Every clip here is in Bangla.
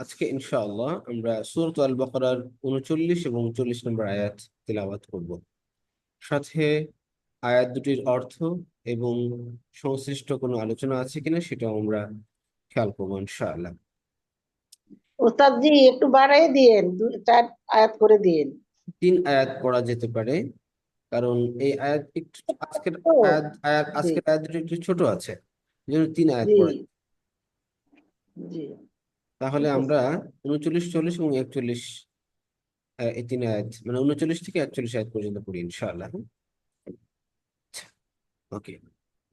আজকে ইনশাআল্লাহ আমরা সুরত আল বাকারার উনচল্লিশ এবং চল্লিশ নম্বর আয়াত তিলাওয়াত করব। সাথে আয়াত দুটির অর্থ এবং সংশ্লিষ্ট কোনো আলোচনা আছে কিনা সেটাও আমরা খেয়াল করব ইনশাআল্লাহ। ওস্তাদ জি একটু বাড়াই দিয়েন চার আয়াত করে দিয়েন। তিন আয়াত পড়া যেতে পারে কারণ এই আয়াত একটু আজকের আয়াত আয়াত আজকের আয়াত দুটো একটু ছোট আছে জন্য তিন আয়াত পড়া। জি। তাহলে ঠিক আছে আমরা উনচল্লিশ চল্লিশ এবং একচল্লিশ আহ, এই তিন আয়াত মানে উনচল্লিশ থেকে একচল্লিশ আয়াত পর্যন্ত পড়ি ইনশাআল্লাহ ওকে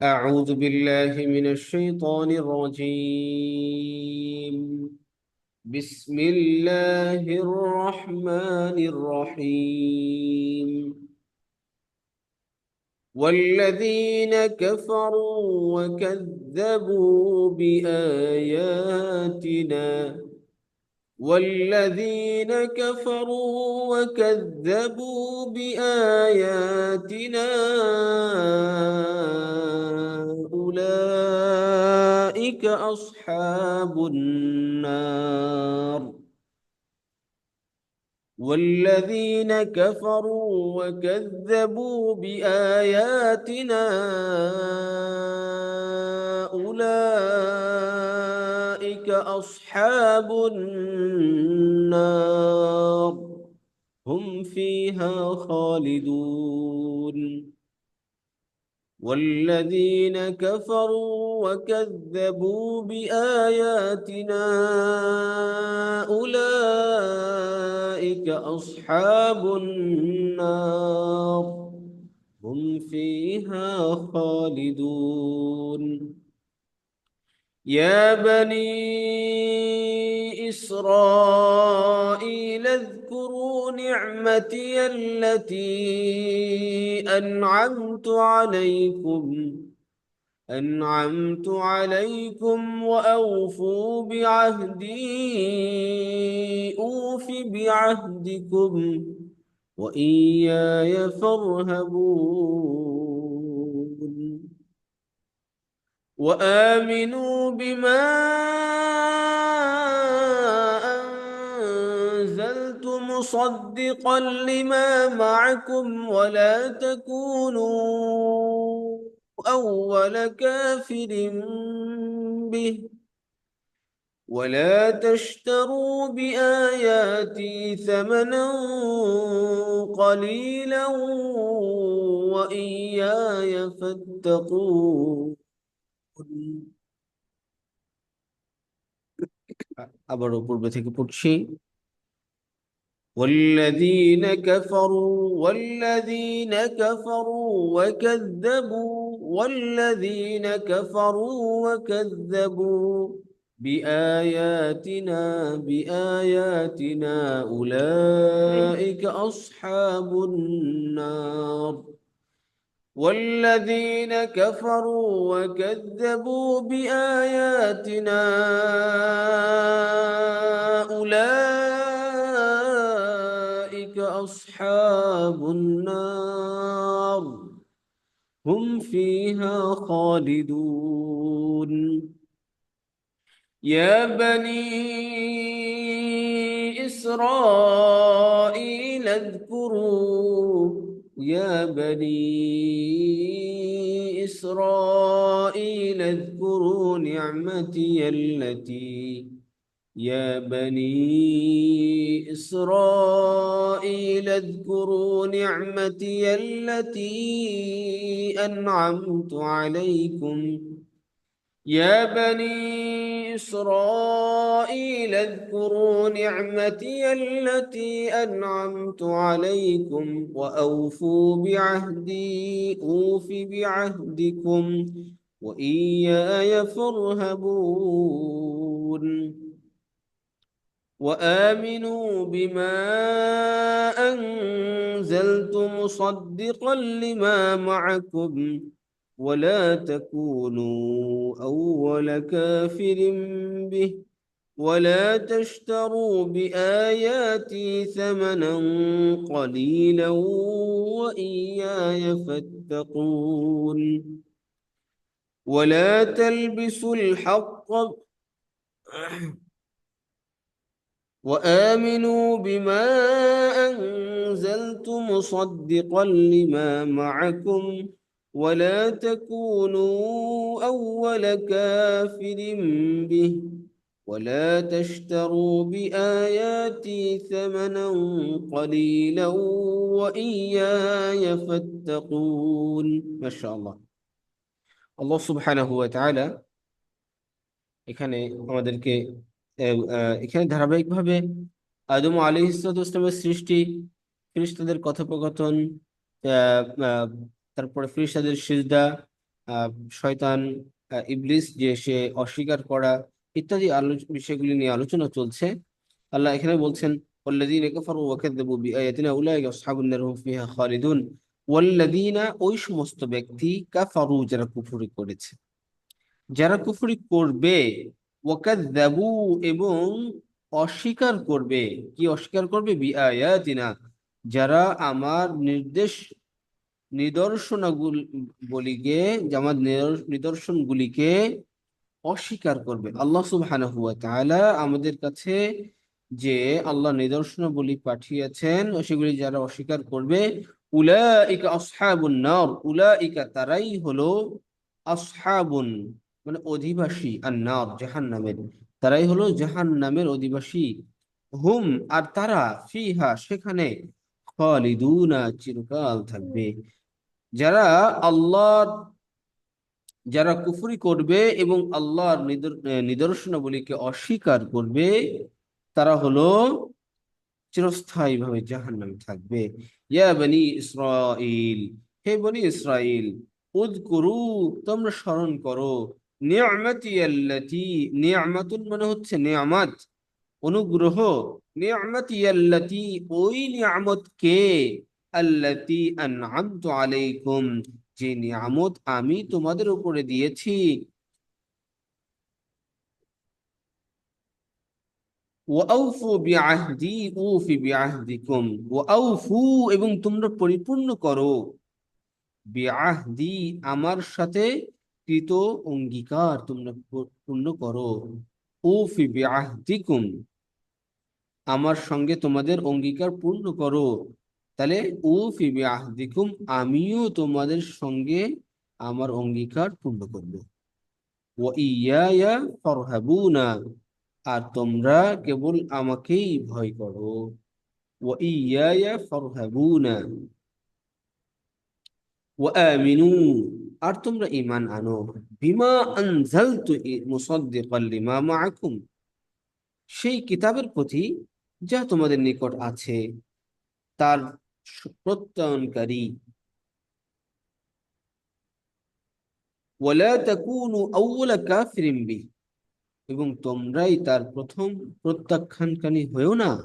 أعوذ بالله من الشيطان الرجيم بسم الله الرحمن الرحيم والذين كفروا وكذبوا بآياتنا والذين كفروا وكذبوا بآياتنا أولئك أصحاب النار والذين كفروا وكذبوا بآياتنا أولئك أصحاب النار. هم فيها خالدون. والذين كفروا وكذبوا بآياتنا أولئك أصحاب النار. هم فيها خالدون. يا بني إسرائيل اذكروا نعمتي التي أنعمت عليكم أنعمت عليكم وأوفوا بعهدي أوف بعهدكم وإياي فارهبون. وآمنوا بما أنزلت مصدقا لما معكم ولا تكونوا أول كافر به ولا تشتروا بآياتي ثمنا قليلا وإياي فاتقون আবারও পূর্বে থেকে পড়ছি والذين كفروا والذين كفروا وكذبوا والذين كفروا وكذبوا بآياتنا بآياتنا أولئك أصحاب النار. والذين كفروا وكذبوا بآياتنا أولئك أصحاب النار هم فيها خالدون. يا بني إسرائيل اذكروا يا بني إسرائيل اذكروا نعمتي التي يا بني إسرائيل اذكروا نعمتي التي أنعمت عليكم. يا بني إسرائيل اذكروا نعمتي التي أنعمت عليكم وأوفوا بعهدي أوف بعهدكم وإياي فارهبون. وآمنوا بما أنزلت مصدقا لما معكم ولا تكونوا أول كافر به ولا تشتروا بآياتي ثمنا قليلا وإياي فاتقون ولا تلبسوا الحق وآمنوا بما أنزلت مصدقا لما معكم ولا تكونوا أول كافر به ولا تشتروا بآياتي ثمنا قليلا وإياي فاتقون ما شاء الله আল্লাহ সুবহানাহু ওয়া তাআলা এখানে আমাদেরকে আহ, আহ, এখানে ধারাবাহিকভাবে আদম আলাইহিসসালামের সৃষ্টি ফেরেশতাদের কথোপকথন আহ, আহ, তারপরে ফেরেশতাদের সিজদা আহ, শয়তান আহ, ইবলিস যে সে অস্বীকার করা ইত্যাদি আলোচ বিষয়গুলি নিয়ে আলোচনা চলছে আল্লাহ এখানে বলছেন والذين كفروا وكذبوا بآياتنا أولئك أصحاب النار هم فيها خالدون والذين ওই সমস্ত ব্যক্তি কাফারু যারা কুফরি করেছে যারা কুফরি করবে ওয়াকাযযাবু এবং অস্বীকার করবে। কি অস্বীকার করবে? যারা আমার নির্দেশ নিদর্শনগুলি বলিকে আমার নিদর- নিদর্শনগুলিকে অস্বীকার করবে। আল্লাহ তাআলা আমাদের কাছে যে আল্লাহ নিদর্শনাবলী পাঠিয়েছেন, সেগুলি যারা অস্বীকার করবে, উলাইকা আসহাবুন নার। উলাইকা তারাই হলো আসহাবুন। মানে অধিবাসী আর নার জাহান্নামের। তারাই হলো জাহান্নামের অধিবাসী। হুম, আর তারা ফিহা, সেখানে চিরকাল থাকবে। যারা আল্লাহর যারা কুফরি করবে এবং আল্লাহর নিদর্শনাবলীকে অস্বীকার করবে, তারা হলো চিরস্থায়ীভাবে জাহান্নামে থাকবে। ইয়া বনি ইসরাইল হে বনি ইসরাইল উযকুরু তোমরা স্মরণ করো। মানে হচ্ছে অনুগ্রহ। নিয়ামতি ওই নিয়ামত কে আলাইকুম, যে নিয়ামত আমি তোমাদের উপরে দিয়েছি। এবং তোমরা পরিপূর্ণ করো। আমার সাথে কৃত অঙ্গীকার তোমরা পূর্ণ করো। উফি বিআহদিকুম, আমার সঙ্গে তোমাদের অঙ্গীকার পূর্ণ করো। তাহলে উফি বিআহদিকুম, আমিও তোমাদের সঙ্গে আমার অঙ্গীকার পূর্ণ করব। ওয়া ইয়ায়া ফারহাবুনা, আর তোমরা কেবল আমাকেই ভয় করো। ওয়া ইয়ায়া ফারহাবুনা, ওয়া আমিনু আর তোমরা ঈমান আনো। বিমা আনজালতু সেই কিতাবের প্রতি যা তোমাদের নিকট আছে, তার প্রত্যয়নকারী। এবং তোমরাই তার প্রথম প্রত্যাখ্যানকারী হয়েও না।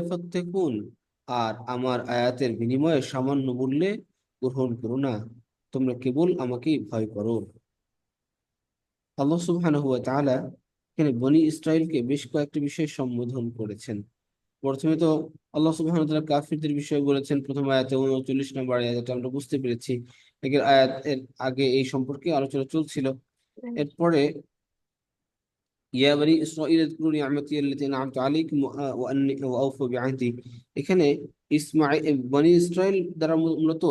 ফাত্তাকুন। আর আমার আয়াতের বিনিময়ে সামান্য মূল্যে গ্রহণ করো না। তোমরা কেবল আমাকেই ভয় করো। আল্লাহ সুবহানাহু ওয়া তাআলা এখানে বনি ইসরাইলকে বেশ কয়েকটি বিষয়ে সম্বোধন করেছেন। প্রথমে তো আল্লাহ সুবহানাহু ওয়া তাআলা কাফিরদের বিষয়ে বলেছেন প্রথম আয়াতে 39 নম্বর আয়াতে আমরা বুঝতে পেরেছি। আয়াত এর আগে এই সম্পর্কে আলোচনা চলছিল। এরপরে ইয়া বানি ইসরাঈল ইযকুরু নি'মাতি আল্লাতী আন'আমতু আলাইকুম ওয়া আন্নী ওয়া এখানে ইসমাঈল বনি ইসরাইল দ্বারা মূলত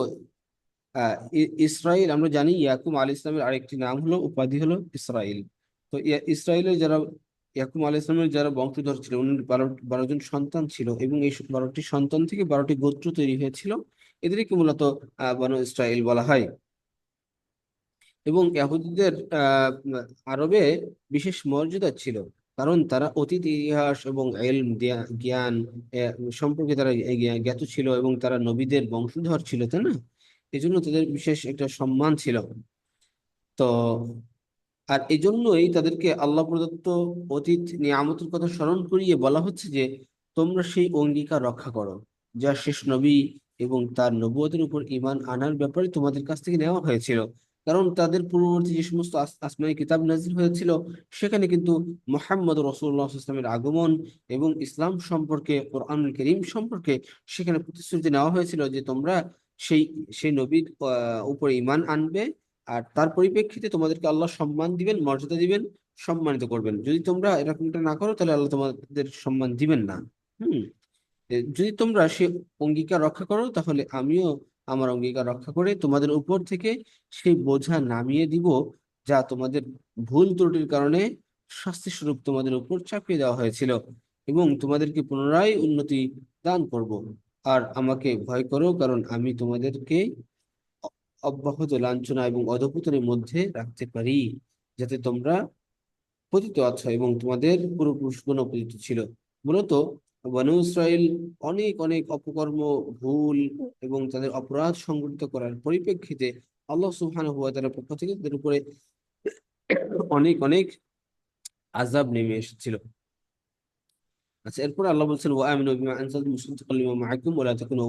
ইসরাইল আমরা জানি ইয়াকুম আল ইসলামের আরেকটি নাম হলো, উপাধি হলো ইসরাইল। তো ইসরাইলের যারা ইয়াকুম আল ইসলামের যারা বংশধর ছিল, উনি বারো বারো জন সন্তান ছিল এবং এই বারোটি সন্তান থেকে বারোটি গোত্র তৈরি হয়েছিল। এদেরকে মূলত বন ইসরায়েল বলা হয়। এবং ইহুদিদের আহ আরবে বিশেষ মর্যাদা ছিল। কারণ তারা অতীত ইতিহাস এবং এলম জ্ঞান সম্পর্কে তারা জ্ঞাত ছিল এবং তারা নবীদের বংশধর ছিল, তাই না? এই জন্য তাদের বিশেষ একটা সম্মান ছিল। তো, আর এই জন্যই তাদেরকে আল্লাহ প্রদত্ত অতীত নিয়ামতের কথা স্মরণ করিয়ে বলা হচ্ছে যে, তোমরা সেই অঙ্গীকার রক্ষা করো, যা শেষ নবী এবং তার নবুয়তের উপর ইমান আনার ব্যাপারে তোমাদের কাছ থেকে নেওয়া হয়েছিল। কারণ তাদের পূর্ববর্তী যে সমস্ত আস- আসমানী কিতাব নাজির হয়েছিল, সেখানে কিন্তু মোহাম্মদ রসুল্লাহ ইসলামের আগমন এবং ইসলাম সম্পর্কে, কোরআনুল করিম সম্পর্কে সেখানে প্রতিশ্রুতি নেওয়া হয়েছিল যে তোমরা সেই সেই নবীর উপর ঈমান আনবে আর তার পরিপ্রেক্ষিতে তোমাদেরকে আল্লাহ সম্মান দিবেন, মর্যাদা দিবেন, সম্মানিত করবেন। যদি তোমরা এরকমটা না করো, তাহলে আল্লাহ তোমাদের সম্মান দিবেন না। হুম? যদি তোমরা সে অঙ্গীকার রক্ষা করো, তাহলে আমিও আমার অঙ্গীকার রক্ষা করে তোমাদের উপর থেকে সেই বোঝা নামিয়ে দিব, যা তোমাদের ভুল ত্রুটির কারণে শাস্তি স্বরূপ তোমাদের উপর চাপিয়ে দেওয়া হয়েছিল এবং তোমাদেরকে পুনরায় উন্নতি দান করব। আর আমাকে ভয় করো, কারণ আমি তোমাদেরকে অব্যাহত লাঞ্ছনা এবং অধঃপতনের মধ্যে রাখতে পারি, যাতে তোমরা পতিত আছো এবং তোমাদের পূর্বপুরুষগণ পতিত ছিল। মূলত ইসরায়েল অনেক অনেক অপকর্ম, ভুল এবং তাদের অপরাধ সংগঠিত করার পরিপ্রেক্ষিতে আল্লাহ সুহান হুয়া তার পক্ষ থেকে তাদের উপরে অনেক অনেক আজাব নেমে এসেছিল। আচ্ছা এরপর আল্লাহ বলছেন, ওয়া আমিনু বিমা আনজালতু মুসাদ্দিকাল লিমা মাআকুম ওয়া লা তাকুনু